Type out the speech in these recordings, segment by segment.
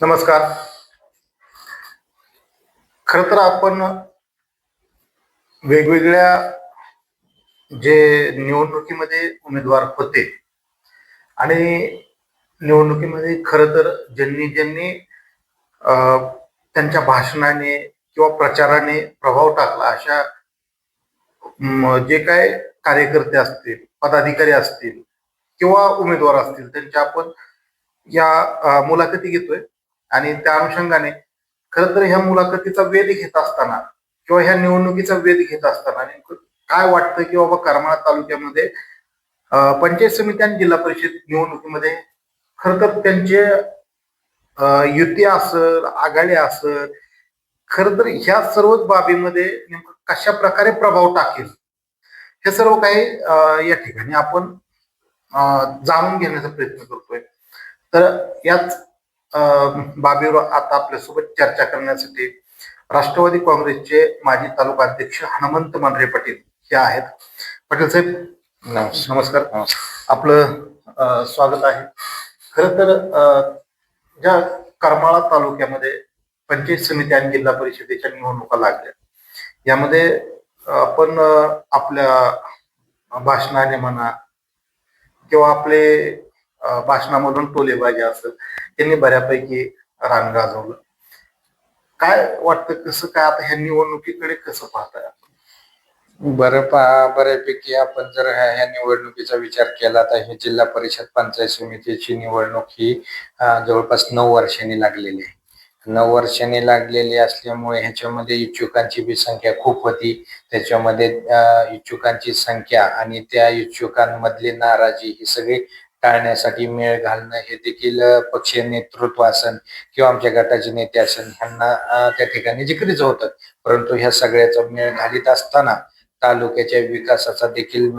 नमस्कार. खर तर आपण वेगवेगळ्या जे निवडणुकीमध्ये उमेदवार होते आणि निवडणुकीमध्ये खर तर ज्यांनी ज्यांनी त्यांच्या भाषणाने किंवा प्रचाराने प्रभाव टाकला अशा जे काय कार्यकर्ते असतील पदाधिकारी असतील किंवा उमेदवार असतील त्यांच्या आपण या मुलाखती घेतोय. आणि त्या अनुषंगाने खर तर ह्या मुलाखतीचा वेध घेत असताना किंवा ह्या निवडणुकीचा वेध घेत असताना नेमकं काय वाटतं की बाबा करमाळा तालुक्यामध्ये पंचायत समिती आणि जिल्हा परिषद निवडणुकीमध्ये खर तर त्यांचे युती असल आघाडी असल खर तर ह्या सर्वच बाबीमध्ये नेमकं कशा प्रकारे प्रभाव टाकेल? हे सर्व काही या ठिकाणी आपण जाणून घेण्याचा प्रयत्न करतोय. तर याच बाबीवर आता आपल्यासोबत चर्चा करण्यासाठी राष्ट्रवादी काँग्रेसचे माजी तालुका अध्यक्ष हनुमंत मांढरे पाटील हे आहेत. पाटील साहेब नमस्कार. आपलं स्वागत आहे. खर तर अ, ज्या करमाळा तालुक्यामध्ये पंचायत समिती आणि जिल्हा परिषदेच्या निवडणुका लागल्या यामध्ये आपण आपल्या भाषणाने म्हणा किंवा आपले भाषणामधून टोलेबाजी असेल त्यांनी बऱ्यापैकी रान गाजवलं. काय वाटतं कसं काय आता ह्या निवडणुकीकडे कसं पाहताय बरं पा बऱ्यापैकी आपण जर ह्या निवडणुकीचा विचार केला तर ही जिल्हा परिषद पंचायत समितीची निवडणूक ही जवळपास नऊ वर्षांनी लागलेली आहे. नऊ वर्षांनी लागलेली असल्यामुळे ह्याच्यामध्ये इच्छुकांची बी संख्या खूप होती. त्याच्यामध्ये इच्छुकांची संख्या आणि त्या इच्छुकांमधली नाराजी ही सगळी टाळण्यासाठी मेळ घालणं हे देखील पक्षीय नेतृत्व असन किंवा आमच्या गटाचे नेते असन ह्यांना त्या ठिकाणी जिकरीच होतं. परंतु ह्या सगळ्याचा मेळ घालीत असताना तालुक्याच्या विकासाचा देखील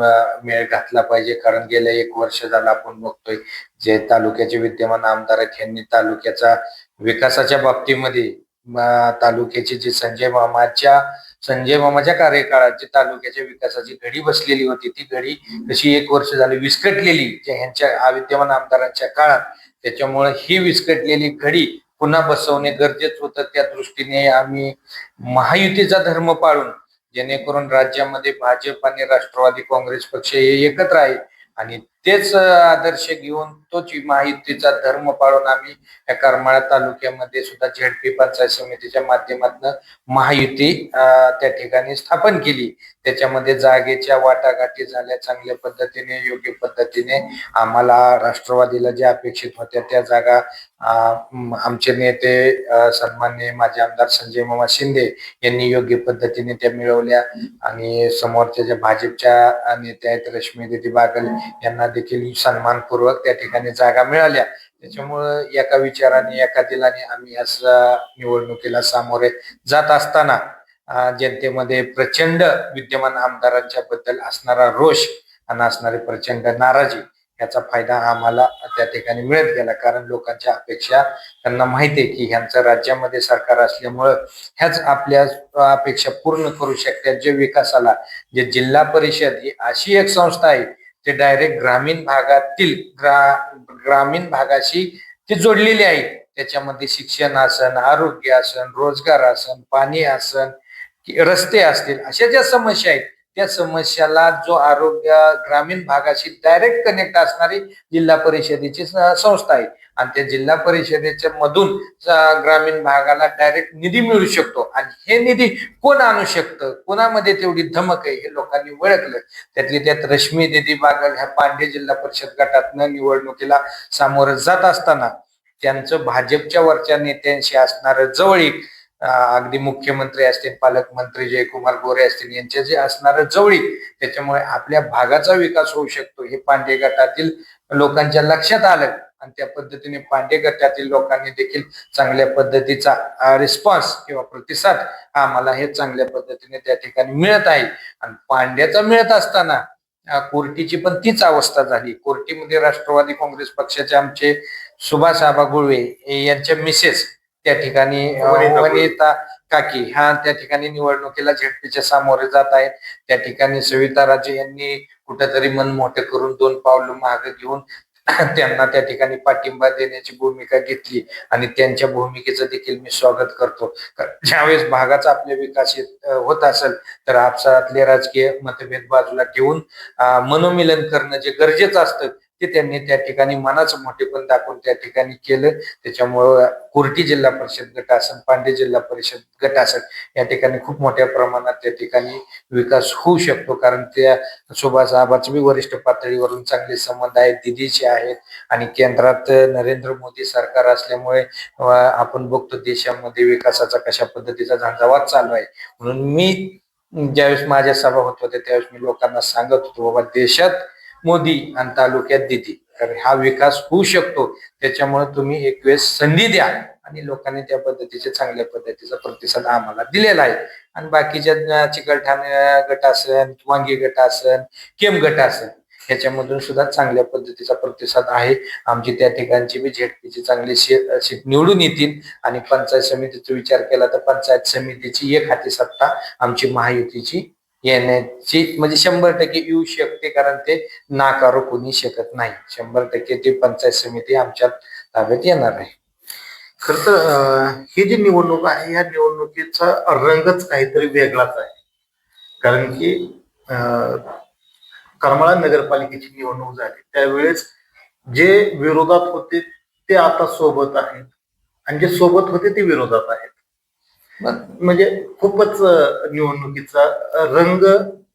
मेळ घातला पाहिजे. कारण गेल्या एक वर्ष झालं आपण बघतोय जे तालुक्याचे विद्यमान आमदार आहेत यांनी तालुक्याचा विकासाच्या बाबतीमध्ये तालुक्याचे तालुक्याची जी संजय मामाच्या संजय मामाच्या कार्यकाळात जी तालुक्याच्या विकासाची घडी बसलेली होती. ती घडी तशी एक वर्ष झाली विस्कटलेली जे ह्यांच्या विद्यमान आमदारांच्या काळात. त्याच्यामुळे ही विस्कटलेली घडी पुन्हा बसवणे गरजेचं होतं. त्या दृष्टीने आम्ही महायुतीचा धर्म पाळून जेणेकरून राज्यामध्ये भाजप आणि राष्ट्रवादी काँग्रेस पक्ष हे एकत्र आहे. आणि तेच आदर्श घेऊन तोच महायुतीचा धर्म पाळून आम्ही या करमाळा तालुक्यामध्ये सुद्धा झेडपी पंचायत समितीच्या माध्यमातून महायुती त्या ठिकाणी स्थापन केली. त्याच्यामध्ये जागेच्या वाटाघाटी झाल्या चांगल्या पद्धतीने योग्य पद्धतीने आम्हाला राष्ट्रवादीला ज्या अपेक्षित होत्या त्या जागा आमचे नेते सन्मान्य सन्माननीय आमदार संजय मामा शिंदे यांनी योग्य पद्धतीने त्या मिळवल्या. आणि समोरच्या ज्या भाजपच्या नेत्या आहेत रश्मी दिदी बागल यांना देखील सन्मानपूर्वक त्या ठिकाणी जागा मिळाल्या. त्याच्यामुळं एका विचाराने एका दिलाने आम्ही या निवडणुकीला सामोरे जात असताना जनतेमध्ये प्रचंड विद्यमान आमदारांच्या बद्दल असणारा रोष आणि असणारी प्रचंड नाराजी याचा फायदा आम्हाला त्या ठिकाणी मिळत गेला. कारण लोकांच्या अपेक्षा त्यांना माहिती आहे की ह्यांचं राज्यामध्ये सरकार असल्यामुळं ह्याच आपल्या अपेक्षा पूर्ण करू शकतात. जे विकासाला जे जिल्हा परिषद ही अशी एक संस्था आहे ते डायरेक्ट ग्रामीण भागातील ग्रा ग्रामीण भागाशी ती जोडलेली आहे त्याच्यामध्ये शिक्षण असन आरोग्य असन रोजगार असन पाणी असन रस्ते असतील अशा ज्या समस्या आहेत त्या समस्याला जो आरोग्य ग्रामीण भागाशी डायरेक्ट कनेक्ट असणारी जिल्हा परिषदेची संस्था आहे. आणि त्या जिल्हा परिषदेच्या मधून ग्रामीण भागाला डायरेक्ट निधी मिळू शकतो. आणि हे निधी कोण आणू शकतं? कोणामध्ये तेवढी धमक आहे हे लोकांनी ओळखलं. त्यातली त्यात रश्मी दिदी बागल ह्या पांडे जिल्हा परिषद गटातनं निवडणुकीला सामोरं जात असताना त्यांचं भाजपच्या वरच्या नेत्यांशी असणारं जवळीक अगदी मुख्यमंत्री असतील पालकमंत्री जयकुमार गोरे असतील यांच्या जे असणारं जवळीक त्याच्यामुळे आपल्या भागाचा विकास होऊ शकतो. हे पांडे गटातील लोकांच्या लक्षात आलं आणि त्या पद्धतीने पांडे गटातील लोकांनी देखील चांगल्या पद्धतीचा रिस्पॉन्स किंवा प्रतिसाद हा आम्हाला हे चांगल्या पद्धतीने त्या ठिकाणी मिळत आहे. आणि पांड्याचा मिळत असताना कोर्टीची पण तीच अवस्था झाली. कोर्टीमध्ये राष्ट्रवादी काँग्रेस पक्षाचे आमचे सुभाष आबा गुळवे यांच्या मिसेस त्या ठिकाणी वनिता काकी ह्या त्या ठिकाणी निवडणुकीला झेडपीच्या सामोरे जात आहेत त्या ठिकाणी सविता राजे यांनी कुठेतरी मन मोठं करून दोन पावलं मागे घेऊन त्यांना त्या ठिकाणी पाठिंबा देण्याची भूमिका घेतली आणि त्यांच्या भूमिकेचं देखील मी स्वागत करतो. ज्यावेळेस भागाचा आपल्या विकासित अ, होत असेल तर आपसातले राजकीय मतभेद बाजूला ठेवून मनोमिलन करणं जे गरजेचं असतं ते त्यांनी त्या ठिकाणी मनाचं मोठेपण दाखवून त्या ठिकाणी केलं. त्याच्यामुळं कुर्टी जिल्हा परिषद गट असेल पांडे जिल्हा परिषद गट असेल या ठिकाणी खूप मोठ्या प्रमाणात त्या ठिकाणी विकास होऊ शकतो. कारण त्या सुभाष आबाचे बी वरिष्ठ पातळीवरून चांगले संबंध आहेत दिदीचे आहेत आणि केंद्रात नरेंद्र मोदी सरकार असल्यामुळे आपण बघतो देशामध्ये विकासाचा कशा पद्धतीचा झंझावात चालू आहे. म्हणून मी ज्यावेळेस माझ्या सभा होत होत्या त्यावेळेस मी लोकांना सांगत होतो बाबा देशात मोदी आणि तालुक्यात देतील. कारण हा विकास होऊ शकतो. त्याच्यामुळे तुम्ही एक वेळेस संधी द्या. आणि लोकांनी त्या पद्धतीचे चांगल्या पद्धतीचा प्रतिसाद आम्हाला दिलेला आहे. आणि बाकीच्या अ, चिकलठाणे गट असन वांगी गट असन केम गट असन ह्याच्यामधून सुद्धा चांगल्या पद्धतीचा प्रतिसाद आहे. आमची त्या ठिकाणची बी झेडपीची चांगली सीट निवडून येतील. आणि पंचायत समितीचा विचार केला तर पंचायत समितीची एक हाती सत्ता आमची महायुतीची येण्याची म्हणजे शंभर टक्के येऊ शकते कारण ते नाकारू कोणी शकत नाही. शंभर टक्के ते पंचायत समिती आमच्या ताब्यात येणार आहे. खर तर ही जी निवडणूक आहे या निवडणुकीचा रंगच काहीतरी वेगळाच आहे. कारण की अं, करमाळा नगरपालिकेची निवडणूक झाली. त्यावेळेस जे विरोधात होते ते आता सोबत आहेत. आणि जे सोबत होते ते विरोधात आहेत. म्हणजे खूपच निवडणुकीचा रंग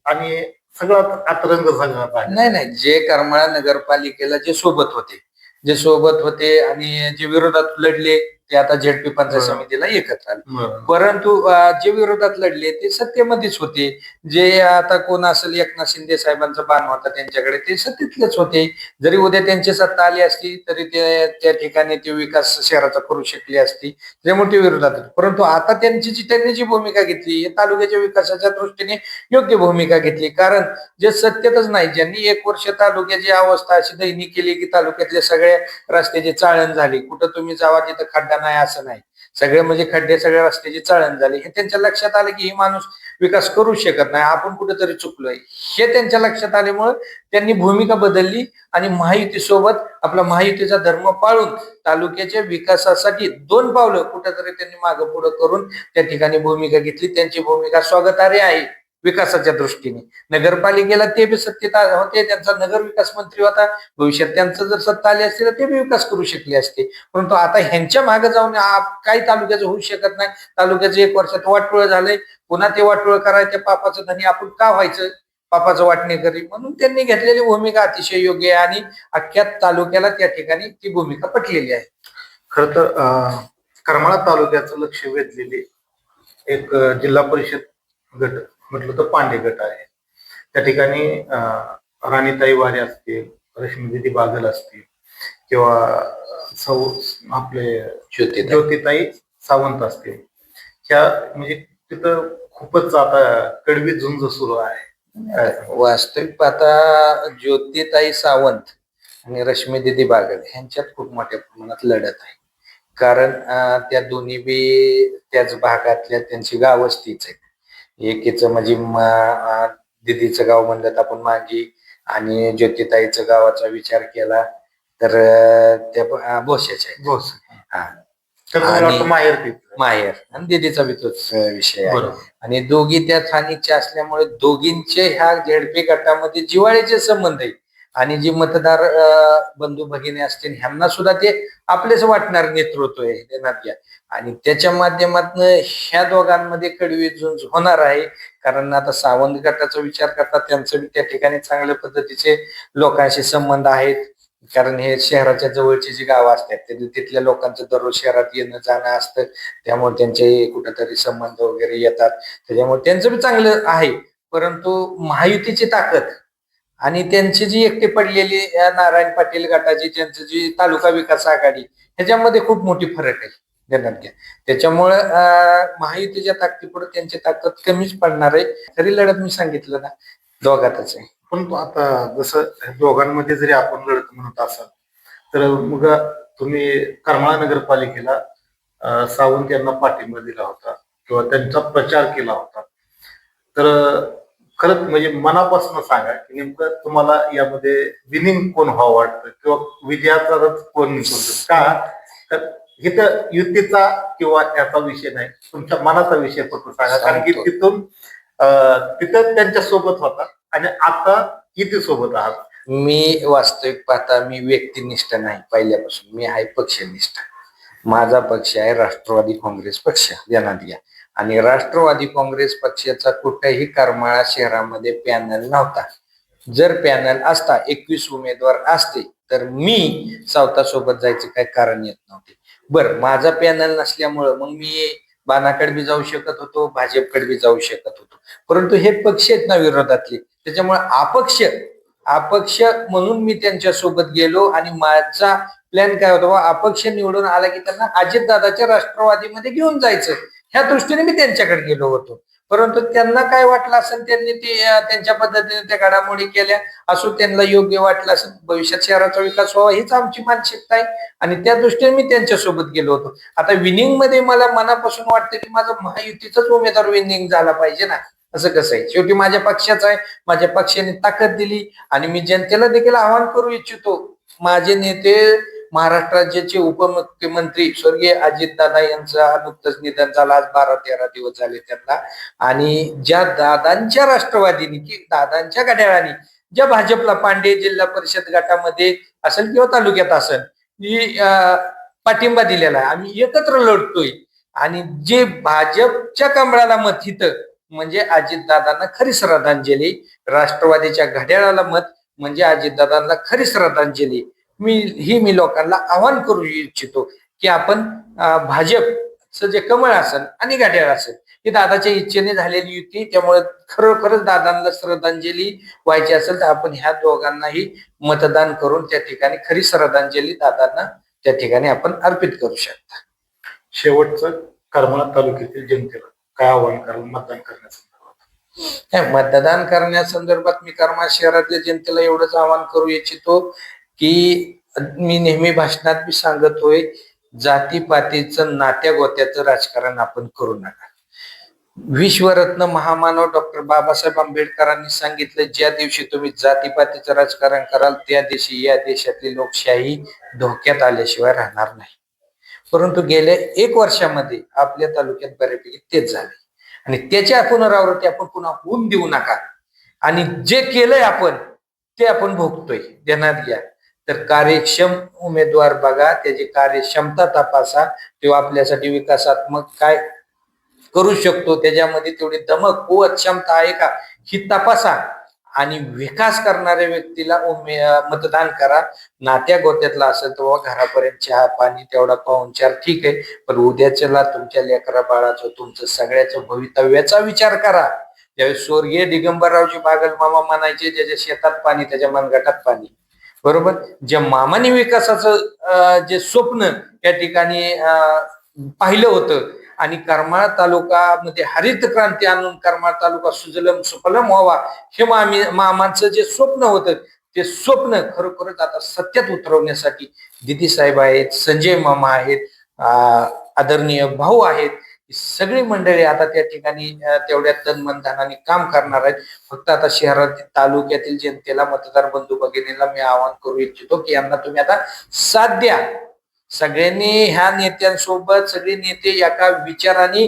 आणि सगळा आता रंग आहे नाही नाही. जे करमाळा नगरपालिकेला जे सोबत होते. जे सोबत होते आणि जे विरोधात लढले ते आता झेडपी पंचायत बरोबर. समितीला एकत्र आले. परंतु जे विरोधात लढले ते सत्तेमध्येच होते. जे आता कोण असेल एकनाथ शिंदे साहेबांचा बाण होता त्यांच्याकडे ते सत्तेतलेच होते. जरी उद्या त्यांची सत्ता आली असती तरी ते त्या ठिकाणी ते विकास शहराचा करू शकले असती. ते मोठे विरोधात परंतु आता त्यांची जी त्यांनी जी भूमिका घेतली हे तालुक्याच्या विकासाच्या दृष्टीने योग्य भूमिका घेतली. कारण जे सत्तेतच नाही ज्यांनी एक वर्ष तालुक्याची अवस्था अशी दैनी केली की तालुक्यातल्या सगळ्या रस्त्याची चाळण झाली. कुठं तुम्ही जावा तिथं खड्डा नाही असं नाही. सगळे म्हणजे खड्डे सगळ्या रस्त्याची चळण झाली. हे त्यांच्या लक्षात आलं की ही माणूस विकास करू शकत नाही. आपण कुठेतरी चुकलोय. हे त्यांच्या लक्षात आल्यामुळं त्यांनी भूमिका बदलली आणि महायुतीसोबत आपला महायुतीचा धर्म पाळून तालुक्याच्या विकासासाठी दोन पावलं कुठेतरी त्यांनी मागं पुढं करून त्या ठिकाणी भूमिका घेतली. त्यांची भूमिका स्वागतार्ह आहे. विकासाच्या दृष्टीने. नगरपालिकेला ते बी सत्तेत होते त्यांचा नगर विकास मंत्री होता. भविष्यात त्यांचं जर सत्ता आली असती तर ते बी विकास करू शकले असते. परंतु आता ह्यांच्या मागे जाऊन काही तालुक्याचं होऊ शकत नाही. तालुक्याचं एक वर्षात वाटोळ झालंय. पुन्हा ते वाटोळ करायचं पापाचं धनी आपण का व्हायचं? पापाचं वाटणेकरी म्हणून त्यांनी घेतलेली भूमिका अतिशय योग्य आहे आणि अख्ख्या तालुक्याला त्या ठिकाणी ती भूमिका पटलेली आहे. खर तर अं, करमाळा तालुक्याचं लक्ष वेधलेले एक जिल्हा परिषद गट म्हटलं तर पांडे गट आहे. त्या ठिकाणी अं, राणीताई वारे असतील रश्मीदिदी बागल असतील किंवा सौ आपले ज्योती ज्योतिताई सावंत असतील. ह्या म्हणजे तिथं खूपच आता कडवी झुंज सुरू आहे. वास्तविक आता ज्योतिताई सावंत आणि रश्मी दिदी बागल ह्यांच्यात खूप मोठ्या प्रमाणात लढत आहे. कारण त्या दोन्ही बी त्याच भागातल्या त्यांची गावच तीच आहेत. एकीचं म्हणजे दिदीचं गाव म्हणलं तर आपण मागी आणि ज्योतिताईचं गावाचा विचार केला तर त्या आहेत. बोस हा. तर मला आणि- वाटतं माहेर. माहेर. आणि दिदीचा बी तोच विषय आहे. बरोबर. आणि दोघी त्या स्थानिकच्या असल्यामुळे दोघींचे ह्या झेडपी गटामध्ये जिवाळ्याचे संबंध आहेत. आणि जी मतदार बंधू भगिनी असतील ह्यांना सुद्धा ते आपलेच वाटणार नेतृत्व आहे देण्यात घ्या आणि त्याच्या माध्यमातून ह्या दोघांमध्ये कडवी झुंज होणार आहे. कारण आता सावंत गटाचा विचार करता त्यांचं त्या ठिकाणी चांगल्या पद्धतीचे लोकांशी संबंध आहेत. कारण हे शहराच्या जवळची जी गावं असतात ते- तिथल्या लोकांचं दररोज शहरात येणं जाणं असतं. त्यामुळे त्यांचे कुठेतरी संबंध वगैरे येतात. त्याच्यामुळे त्यांचं बी चांगलं आहे. परंतु महायुतीची ताकद आणि त्यांची जी एकटी पडलेली नारायण पाटील गटाची त्यांची जी तालुका विकास आघाडी ह्याच्यामध्ये खूप मोठी फरक आहे ध्यानात त्याच्यामुळं महायुतीच्या ताकदीपुढे त्यांची ताकद कमीच पडणार आहे. तरी लढत मी सांगितलं ना दोघातच आहे. परंतु आता जसं दोघांमध्ये जरी आपण लढत म्हणत असाल तर मग तुम्ही करमाळा नगरपालिकेला सावंत यांना पाठिंबा दिला होता किंवा त्यांचा प्रचार केला होता. तर खरंच म्हणजे मनापासून सांगा की नेमकं तुम्हाला यामध्ये विनिंग कोण व्हावं वाटतं? किंवा विजयाचा रथ कोण निघतो का? तर इथं युतीचा किंवा याचा विषय नाही तुमच्या मनाचा विषय फक्त सांगा. कारण की. तिथून तिथं त्यांच्यासोबत होता आणि आता युती सोबत आहात. मी वास्तविक पाहता मी व्यक्तिनिष्ठ नाही पहिल्यापासून. मी आहे पक्षनिष्ठ. माझा पक्ष आहे राष्ट्रवादी काँग्रेस पक्ष घ्या आणि राष्ट्रवादी काँग्रेस पक्षाचा कुठेही करमाळा शहरामध्ये पॅनल नव्हता. जर पॅनल असता एकवीस उमेदवार असते तर मी सावता सोबत जायचं काही कारण येत नव्हते. बर माझा पॅनल नसल्यामुळं मग मी बाणाकडे बी जाऊ शकत होतो भाजपकडे बी जाऊ शकत होतो. परंतु हे पक्ष आहेत ना विरोधातले त्याच्यामुळे अपक्ष अपक्ष म्हणून मी त्यांच्यासोबत गेलो आणि माझा प्लॅन काय होता बा अपक्ष निवडून आला की त्यांना अजितदादाच्या राष्ट्रवादीमध्ये घेऊन जायचं. ह्या दृष्टीने मी त्यांच्याकडे गेलो होतो. परंतु त्यांना काय वाटलं असेल त्यांनी ते त्यांच्या पद्धतीने त्या घडामोडी केल्या. असो त्यांना योग्य वाटलं असेल भविष्यात शहराचा विकास व्हावा हीच आमची मानसिकता आहे. आणि त्या दृष्टीने मी त्यांच्यासोबत गेलो होतो. आता विनिंगमध्ये मला मनापासून वाटतं की माझा महायुतीचाच उमेदवार विनिंग झाला पाहिजे ना. असं कसं आहे? शेवटी माझ्या पक्षाचा आहे. माझ्या पक्षाने ताकद दिली. आणि मी जनतेला देखील आवाहन करू इच्छितो. माझे नेते महाराष्ट्र राज्याचे उपमुख्यमंत्री स्वर्गीय अजितदादा यांचा नुकतंच निधन झालं. आज बारा तेरा दिवस झाले त्यांना. आणि ज्या दादांच्या राष्ट्रवादीने की दादांच्या घड्याळाने ज्या भाजपला पांडे जिल्हा परिषद गटामध्ये असेल किंवा तालुक्यात असेल ही पाठिंबा दिलेला आहे. आम्ही एकत्र लढतोय. आणि जे भाजपच्या कमळाला मत हिथं म्हणजे अजितदादांना खरी श्रद्धांजली राष्ट्रवादीच्या घड्याळाला मत म्हणजे अजितदादांना खरी श्रद्धांजली. मी ही मी लोकांना आवाहन करू इच्छितो की आपण भाजपचं जे कमळ असेल आणि घड्याळ असेल ही दादाच्या इच्छेने झालेली युती त्यामुळे खरोखरच दादांना श्रद्धांजली व्हायची असेल तर आपण ह्या दोघांनाही मतदान करून त्या ठिकाणी खरी श्रद्धांजली दादांना त्या ठिकाणी आपण अर्पित करू शकता. शेवटचं करमाळा तालुक्यातील जनतेला काय आव्हान कराल मतदान करण्याचं? नाही, मतदान करण्यासंदर्भात मी करमाळ शहरातल्या जनतेला एवढंच आवाहन करू इच्छितो की मी नेहमी भाषणात मी सांगतोय जातीपातीचं नात्या गोत्याचं राजकारण आपण करू नका. विश्वरत्न महामानव डॉक्टर बाबासाहेब आंबेडकरांनी सांगितलं ज्या दिवशी तुम्ही जातीपातीचं राजकारण कराल त्या दिवशी या देशातली लोकशाही धोक्यात आल्याशिवाय राहणार नाही. परंतु गेल्या एक वर्षामध्ये आपल्या तालुक्यात बऱ्यापैकी तेच झाले. आणि त्याच्या पुनरावृत्ती आपण पुन्हा होऊन देऊ नका. आणि जे केलंय आपण ते आपण भोगतोय. ध्यानात घ्या. तर कार्यक्षम उमेदवार बघा त्याची कार्यक्षमता तपासा तो आपल्यासाठी विकासात्मक काय करू शकतो त्याच्यामध्ये तेवढी दमक कुवत क्षमता आहे का ही तपासा. आणि विकास करणाऱ्या व्यक्तीला उमे मतदान करा. नात्या गोत्यातला असेल तर बाबा घरापर्यंत चहा पाणी तेवढा पाहुणचार ठीक आहे. पण उद्याच्याला तुमच्या लेकरा बाळाचं तुमचं सगळ्याचं भवितव्याचा विचार करा. त्यावेळी स्वर्गीय दिगंबररावजी बागल मामा म्हणायचे ज्याच्या शेतात पाणी त्याच्या मनगटात पाणी. बरोबर? ज्या मामाने विकासाचं जे स्वप्न त्या ठिकाणी अं, पाहिलं होतं आणि करमाळा तालुकामध्ये हरित क्रांती आणून करमाळ तालुका सुजलम सुफलम व्हावा हे मामी मामांचं जे स्वप्न होतं ते स्वप्न खरोखरच आता सत्यात उतरवण्यासाठी दिदी साहेब आहेत संजय मामा आहेत आदरणीय भाऊ आहेत सगळी मंडळी आता त्या ठिकाणी तेवढ्या तन मन धनाने काम करणार आहेत. फक्त आता शहरातील तालुक्यातील जनतेला मतदार बंधू भगिनीला मी आवाहन करू इच्छितो की यांना तुम्ही आता साथ द्या. सगळ्यांनी ह्या नेत्यांसोबत सगळे नेते एका विचाराने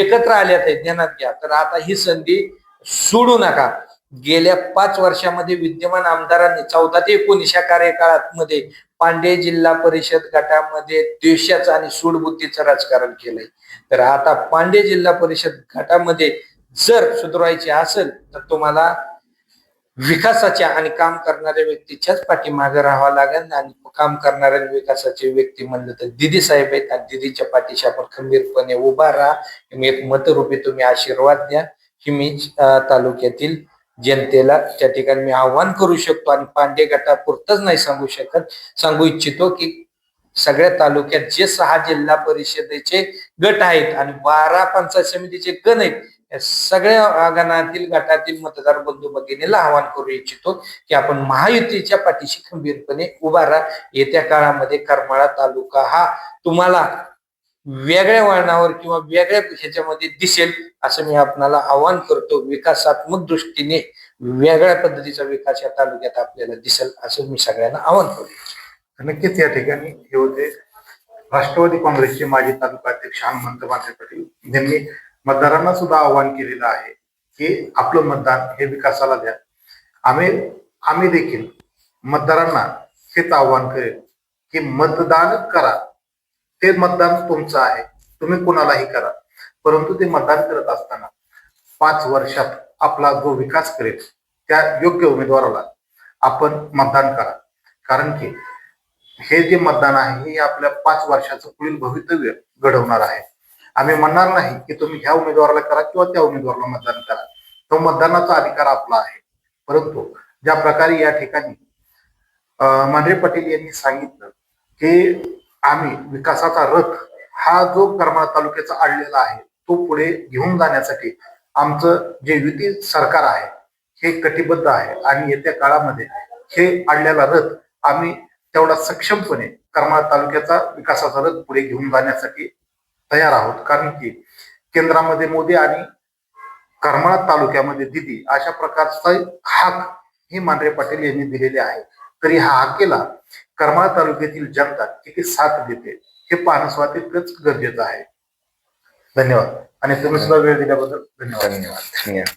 एकत्र आल्यात आहेत ज्ञानात घ्या. तर आता ही संधी सोडू नका. गेल्या पाच वर्षामध्ये विद्यमान आमदारांनी चौदा ते एकोणीस या कार्यकाळात मध्ये पांडे जिल्हा परिषद गटामध्ये द्वेषाचं आणि सूडबुद्धीचं राजकारण केलंय. तर आता पांडे जिल्हा परिषद गटामध्ये जर सुधारायचे असेल तर तुम्हाला विकासाच्या आणि काम करणाऱ्या व्यक्तीच्याच पाठीमागे राहावं लागेल. आणि काम करणाऱ्या विकासाचे व्यक्ती म्हणलं तर दिदी साहेब आहेत. आणि दिदीच्या पाठीशी आपण खंबीरपणे उभा राहा. मी एक मतरूपी तुम्ही आशीर्वाद द्या. ही मी तालुक्यातील जनतेला त्या ठिकाणी मी आव्हान करू शकतो. आणि पांडे गटापुरतच नाही सांगू शकत. सांगू इच्छितो की सगळ्या तालुक्यात जे सहा जिल्हा परिषदेचे गट आहेत आणि बारा पंचायत समितीचे गण आहेत या सगळ्या गणातील गटातील मतदार बंधू भगिनीला आवाहन करू इच्छितो की आपण महायुतीच्या पाठीशी खंबीरपणे उभा राहा. येत्या काळामध्ये करमाळा तालुका हा तुम्हाला वेगळ्या वळणावर किंवा वेगळ्या ह्याच्यामध्ये दिसेल असं मी आपणाला आवाहन करतो. विकासात्मक दृष्टीने वेगळ्या पद्धतीचा विकास या तालुक्यात आपल्याला दिसेल असं मी सगळ्यांना आवाहन करतो नक्कीच या ठिकाणी हे होते. राष्ट्रवादी काँग्रेसचे माजी तालुका अध्यक्ष हनुमंत मासे पाटील यांनी मतदारांना सुद्धा आवाहन केलेलं आहे की आपलं मतदान हे विकासाला द्या. आम्ही आम्ही देखील मतदारांना हेच आवाहन करेल की मतदान करा. ते मतदान तुमचं आहे. तुम्ही कुणालाही करा. परंतु ते मतदान करत असताना पाच वर्षात आपला जो विकास करेल त्या योग्य उमेदवाराला आपण मतदान करा. कारण की हे जे मतदान आहे हे आपल्या पाच वर्षाचं पुढील भवितव्य घडवणार आहे. आम्ही म्हणणार नाही की तुम्ही ह्या उमेदवाराला करा किंवा त्या उमेदवाराला मतदान करा. तो मतदानाचा अधिकार आपला आहे. परंतु ज्या प्रकारे या ठिकाणी अं, मांढरे यांनी सांगितलं की आम्ही विकासाचा रथ हा जो करमाळा तालुक्याचा आणलेला आहे तो पुढे घेऊन जाण्यासाठी आमचं जे युती सरकार आहे हे कटिबद्ध आहे. आणि येत्या काळामध्ये हे आणलेला रथ आम्ही तेवढा सक्षमपणे करमाळा तालुक्याचा विकासाचा रथ पुढे घेऊन जाण्यासाठी तयार आहोत. कारण की केंद्रामध्ये मोदी आणि करमाळा तालुक्यामध्ये दिदी अशा प्रकारचा हाक हे मांढरे पाटील यांनी दिलेले आहे. तरी ह्या हाकेला करमाळा तालुक्यातील जनता किती साथ देते हे पाहणं स्वातंत्र्यच गरजेचं आहे. धन्यवाद. आणि तुम्ही सुद्धा वेळ दिल्याबद्दल धन्यवाद. धन्यवाद. धन्यवाद.